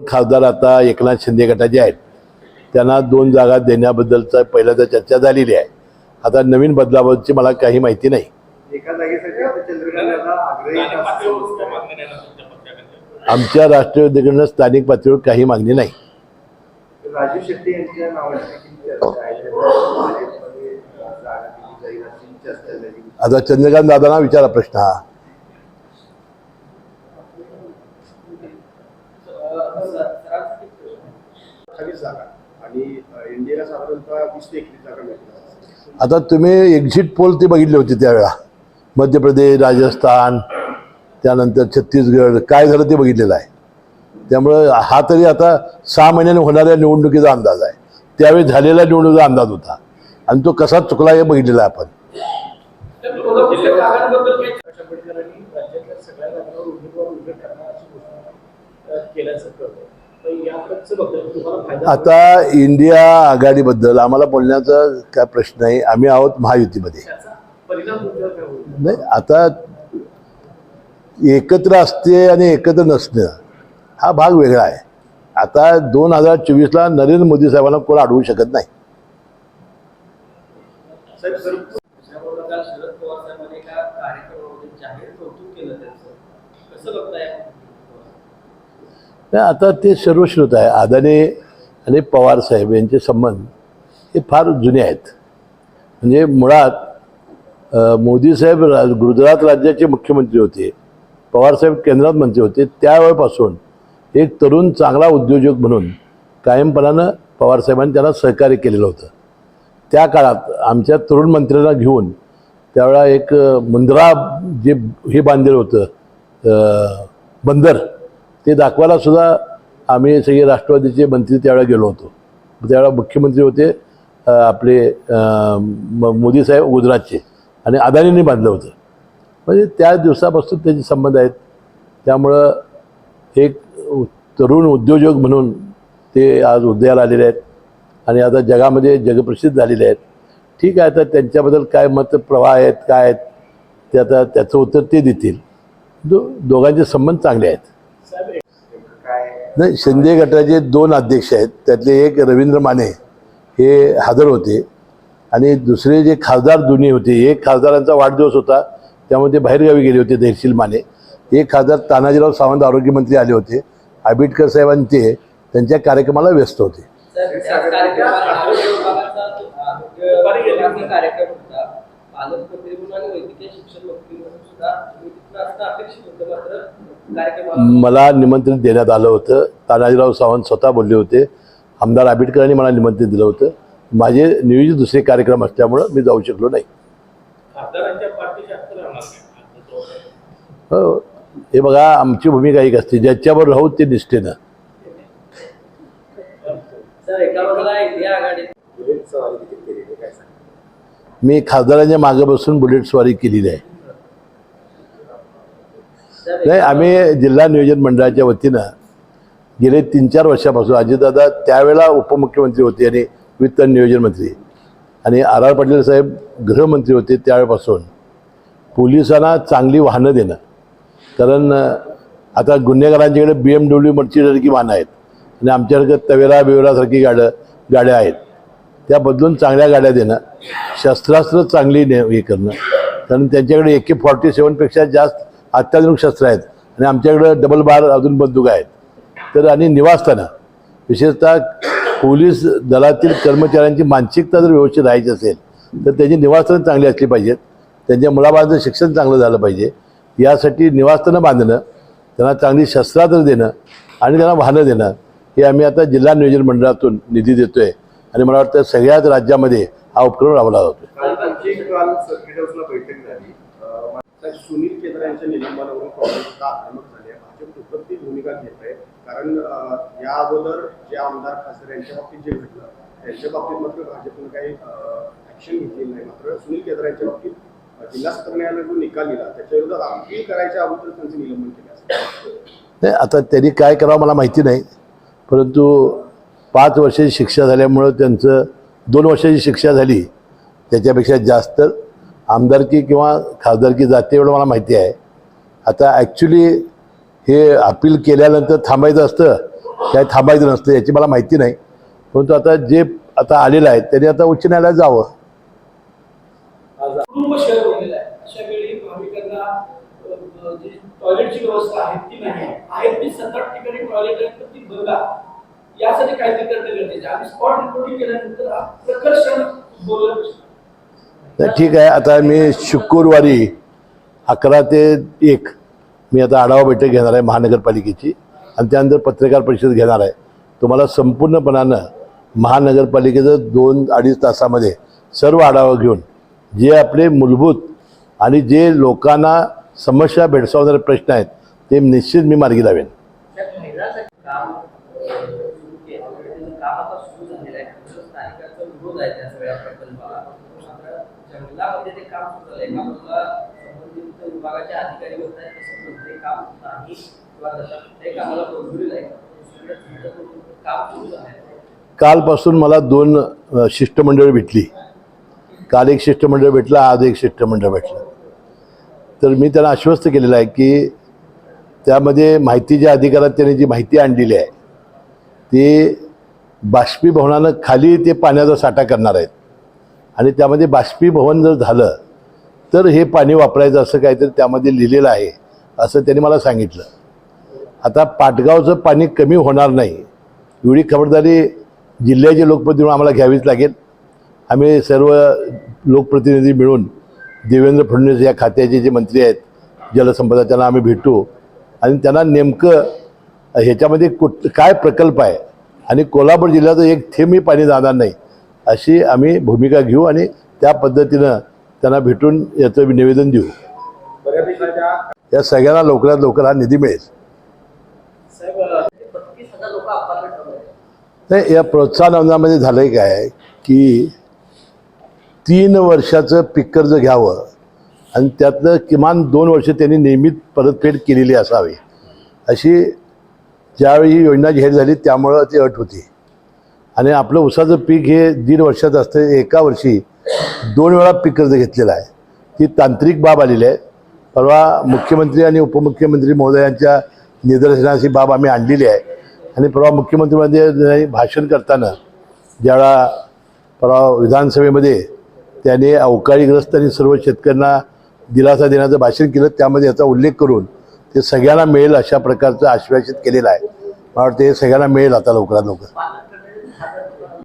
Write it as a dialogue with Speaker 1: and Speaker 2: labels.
Speaker 1: खासदार आता एकनाथ शिंदे गटाचे आहेत. त्यांना दोन जागा देण्याबद्दलचा पहिल्यांदा चर्चा झालेली आहे. आता नवीन बदलाबाबतची मला काही माहिती नाही. आमच्या राष्ट्रवादीकडनं स्थानिक पातळीवर काही मागणी नाही.
Speaker 2: राजू शेट्टी यांच्या
Speaker 1: आता चंद्रकांत दादांना विचारा प्रश्न हा.
Speaker 2: जागा. आणि इंडियाला साधारणतः वीस ते एकवीस जागा मिळतील.
Speaker 1: आता तुम्ही एक्झिट पोल ते बघितले होते त्यावेळा. मध्य प्रदेश राजस्थान त्यानंतर छत्तीसगड काय झालं ते बघितलेलं आहे. त्यामुळं हा तरी आता सहा महिन्याने होणाऱ्या निवडणुकीचा अंदाज आहे. त्यावेळी झालेल्या निवडणुकीचा अंदाज होता. आणि तो कसा चुकला हे बघितलेला आहे आपण.
Speaker 3: आंबेडकरांनी राज्यातल्या सगळ्या
Speaker 1: आता इंडिया आघाडीबद्दल आम्हाला बोलण्याचा काय प्रश्न नाही. आम्ही आहोत महायुतीमध्ये. नाही आता एकत्र असते आणि एकत्र नसणं हा भाग वेगळा आहे. आता दोन हजार चोवीसला नरेंद्र मोदी साहेबांना कोण अडवू शकत नाही
Speaker 2: साहेब सर
Speaker 4: त्यामुळे काल शरद पवार साहेबांनी एका कार्यक्रमामध्ये जाहीर कौतुक केलं त्यांचं कसं बघताय
Speaker 1: नाही, आता ते सर्वश्रुत आहे. आदाने आणि पवार साहेब यांचे संबंध हे फार जुने आहेत. म्हणजे मुळात मोदी साहेब रा गुजरात राज्याचे मुख्यमंत्री होते पवारसाहेब केंद्रात मंत्री होते त्यावेळेपासून एक तरुण चांगला उद्योजक म्हणून कायमपणानं पवारसाहेबांनी त्यांना सहकार्य केलेलं होतं. त्या काळात आमच्या तरुण मंत्र्यांना घेऊन त्यावेळा एक मुंद्रा जे हे बांधलेलं होतं बंदर ते दाखवायला सुद्धा आम्ही सगळे राष्ट्रवादीचे मंत्री त्यावेळेला गेलो होतो. त्यावेळेला मुख्यमंत्री होते आपले म- मोदी साहेब गुजरातचे आणि अदानींनी बांधलं होतं. म्हणजे त्या दिवसापासून त्याचे संबंध आहेत. त्यामुळं एक तरुण उद्योजक म्हणून ते आज उदयाला आलेले आहेत आणि आता जगामध्ये जगप्रसिद्ध झालेले आहेत. ठीक आहे तर त्यांच्याबद्दल काय मत प्रवाह आहेत काय आहेत ते आता त्याचं उत्तर ते देतील. दो दोघांचे संबंध चांगले आहेत. नाही शिंदे गटाचे दोन अध्यक्ष आहेत. त्यातले एक रवींद्र माने हे हजर होते. आणि दुसरे जे खासदार दोन्ही होते एक खासदारांचा वाढदिवस होता त्यामुळे ते बाहेरगावी गेले होते धैर्यशील माने. एक खासदार तानाजीराव सावंत आरोग्यमंत्री आले होते. आंबेडकर साहेबांनी ते त्यांच्या कार्यक्रमाला व्यस्त होते.
Speaker 4: कार्यक्रम
Speaker 1: मला निमंत्रण देण्यात आलं होतं. तानाजीराव सावंत स्वतः बोलले होते. आमदार आंबेडकरांनी मला निमंत्रण दिलं होतं. माझे नियोजित दुसरे कार्यक्रम असल्यामुळं मी जाऊ शकलो नाही. हो हे बघा आमची भूमिका एक असते. ज्याच्यावर राहू ते निष्ठेनं. मी खासदारांच्या मागे बसून बुलेट स्वारी केलेली आहे. नाही आम्ही जिल्हा नियोजन मंडळाच्या वतीनं गेले तीन चार वर्षापासून अजितदादा त्यावेळेला उपमुख्यमंत्री होते आणि वित्त नियोजन मंत्री. आणि आर आर पाटील साहेब गृहमंत्री होते त्यावेळेपासून. पोलिसांना चांगली वाहनं देणं. कारण आता गुन्हेगारांच्याकडे बी एम डब्ल्यू मर्चीसारखी वाहनं आहेत. आणि आमच्याकडे तवेरा बिवेरासारखी गाड्या गाड्या आहेत. त्या बदलून चांगल्या गाड्या देणं. शस्त्रास्त्र चांगली ने हे करणं. कारण त्यांच्याकडे ए के फॉर्टी सेवनपेक्षा जास्त अत्याधुनिक शस्त्र आहेत आणि आमच्याकडं डबल बार अजून बंदूक आहेत. तर आणि निवासस्थानं विशेषतः पोलीस दलातील कर्मचाऱ्यांची मानसिकता जर व्यवस्थित राहायची असेल तर त्याची निवासस्थानं चांगली असली पाहिजेत. त्यांच्या मुलाबाळांचं शिक्षण चांगलं झालं पाहिजे. यासाठी निवासस्थानं बांधणं त्यांना चांगली शस्त्रास्त्र देणं आणि त्यांना वाहनं देणं हे आम्ही आता जिल्हा नियोजन मंडळातून निधी देतो आहे आणि मला वाटतं सगळ्याच राज्यामध्ये हा उपक्रम राबवला जातो
Speaker 2: सुनील केदार यांच्या निलंबनावरून काँग्रेस आता आक्रमक झाली आहे. भाजप दुप्पटी भूमिका घेत आहे. कारण या अगोदर जे आमदार खासदार यांच्या बाबतीत जे घडलं त्यांच्या बाबतीत मात्र भाजपनं काही ऍक्शन घेतलेली नाही. मात्र सुनील केदार यांच्या बाबतीत जिल्हा सत्र न्यायालयाने जो निकाल दिला त्याच्या विरोधात अपील करायच्या अगोदर त्यांचं निलंबन केलं असं
Speaker 1: नाही आता त्यांनी काय करावं मला माहिती नाही. परंतु पाच वर्षाची शिक्षा झाल्यामुळं त्यांचं दोन वर्षाची शिक्षा झाली त्याच्यापेक्षा जास्त आमदारकी किंवा खासदारकी जाते एवढं मला माहिती आहे. आता ॲक्च्युली हे अपील केल्यानंतर थांबायचं असतं काय थांबायचं नसतं याची मला माहिती नाही. परंतु आता जे आता आलेलं आहे त्यांनी आता उच्च न्यायालयात जावं.
Speaker 3: टॉयलेटची व्यवस्था आहे ती नाही आहे. ती सात आठ ठिकाणी टॉयलेट आहेत तर ती बघा यासाठी काहीतरी करणं गरजेचं आहे. आणि स्पॉट रिपोर्टिंग केल्यानंतर प्रकर्षण बोललं
Speaker 1: तर ठीक आहे आता मी शुक्रवारी अकरा ते एक मी आता आढावा बैठक घेणार आहे महानगरपालिकेची आणि त्यानंतर पत्रकार परिषद घेणार आहे. तुम्हाला संपूर्णपणानं महानगरपालिकेचं दोन अडीच तासामध्ये सर्व आढावा घेऊन जे आपले मूलभूत आणि जे लोकांना समस्या भेडसावणारे प्रश्न आहेत ते निश्चित मी मार्गी लावेन.
Speaker 4: जंगलामध्ये ते काम होत आहे का बाजूला संबंधित विभागाच्या अधिकारी होत आहेत तसं कोणतंही काम नाही किंवा तशा कुठल्याही कामाला मंजुरी नाही. काम सुरू आहे
Speaker 1: कालपासून मला दोन शिष्टमंडळ भेटली. काल एक शिष्टमंडळ भेटलं आज एक शिष्टमंडळ भेटलं. तर मी त्यांना आश्वस्त केलेलं आहे की त्यामध्ये माहितीच्या अधिकारात त्यांनी जी माहिती आणलेली आहे ती बाष्पीभवनानं खाली ते पाण्याचा साठा करणार आहेत. आणि त्यामध्ये बाष्पीभवन जर झालं तर हे पाणी वापरायचं असं काहीतरी त्यामध्ये लिहिलेलं आहे असं त्यांनी मला सांगितलं. आता पाटगावचं पाणी कमी होणार नाही. एवढी खबरदारी जिल्ह्याचे लोकप्रतिनिधी म्हणून आम्हाला घ्यावीच लागेल. आम्ही सर्व लोकप्रतिनिधी मिळून देवेंद्र फडणवीस या खात्याचे जे मंत्री आहेत जलसंपदा त्यांना आम्ही भेटू. आणि त्यांना नेमकं ह्याच्यामध्ये कुठ काय प्रकल्प आहे? आणि कोल्हापूर जिल्ह्याचं एक थेंबही पाणी जाणार नाही. अशी आम्ही भूमिका घेऊ आणि त्या पद्धतीनं त्यांना भेटून याचं निवेदन देऊ. या सगळ्यांना लवकरात लवकर हा निधी मिळेल. नाही या प्रोत्साहन अनुदानामध्ये झालं आहे काय की तीन वर्षाचं पीक कर्ज घ्यावं आणि त्यातलं किमान दोन वर्ष त्यांनी नियमित परतफेड केलेली असावी अशी ज्यावेळी ही योजना जाहीर झाली त्यामुळं ती अट होती. आणि आपलं उसाचं पीक हे दीड वर्षाचं असतं. एका वर्षी दोन वेळा पीक कर्ज घेतलेलं आहे. ती तांत्रिक बाब आलेली आहे. परवा मुख्यमंत्री आणि उपमुख्यमंत्री महोदयांच्या निदर्शनास ही बाब आम्ही आणलेली आहे. आणि परवा मुख्यमंत्र्यांमध्ये भाषण करताना ज्यावेळा परवा विधानसभेमध्ये त्याने अवकाळीग्रस्त आणि सर्व शेतकऱ्यांना दिलासा देण्याचं भाषण केलं त्यामध्ये याचा उल्लेख करून ते सगळ्यांना मिळेल अशा प्रकारचं आश्वासित केलेलं आहे. मला वाटतं हे सगळ्यांना मिळेल आता लवकरात लवकर.